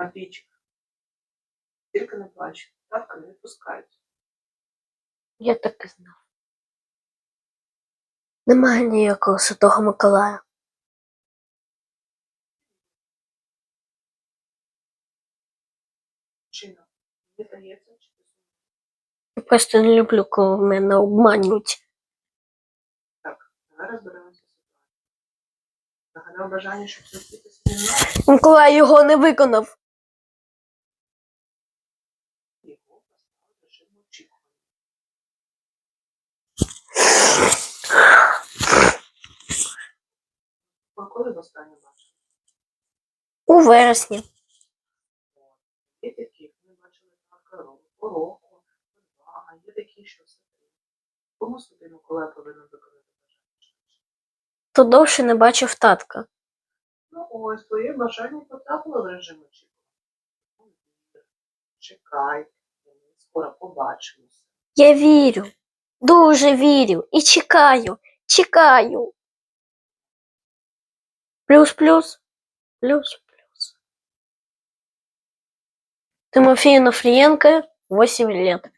Матвійчик. Тільки не плач. Татка не відпускають. Я так і знав. Немає ніякого Святого Миколая. Чина. Мені здається, чи ти? Я просто не люблю, коли мене обманюють. Так, давай розберемося з ситуацією. Загадав бажання, щоб зустрітися зі мною. Миколай його не виконав. Його поставив режим очікування. Ви коли востаннє бачили? У вересні. Є такі, ми бачили так року, два, а є такі, що все. Кому собі Миколай повинен виконати бажання? То довше не бачив татка. Ну ось, твоє бажання потрапило в режим очікування. Чекай, скоро побачимося. Я вірю, дуже вірю і чекаю, чекаю. Плюс, плюс, плюс, плюс. Тимофею Нафриенко 8 лет.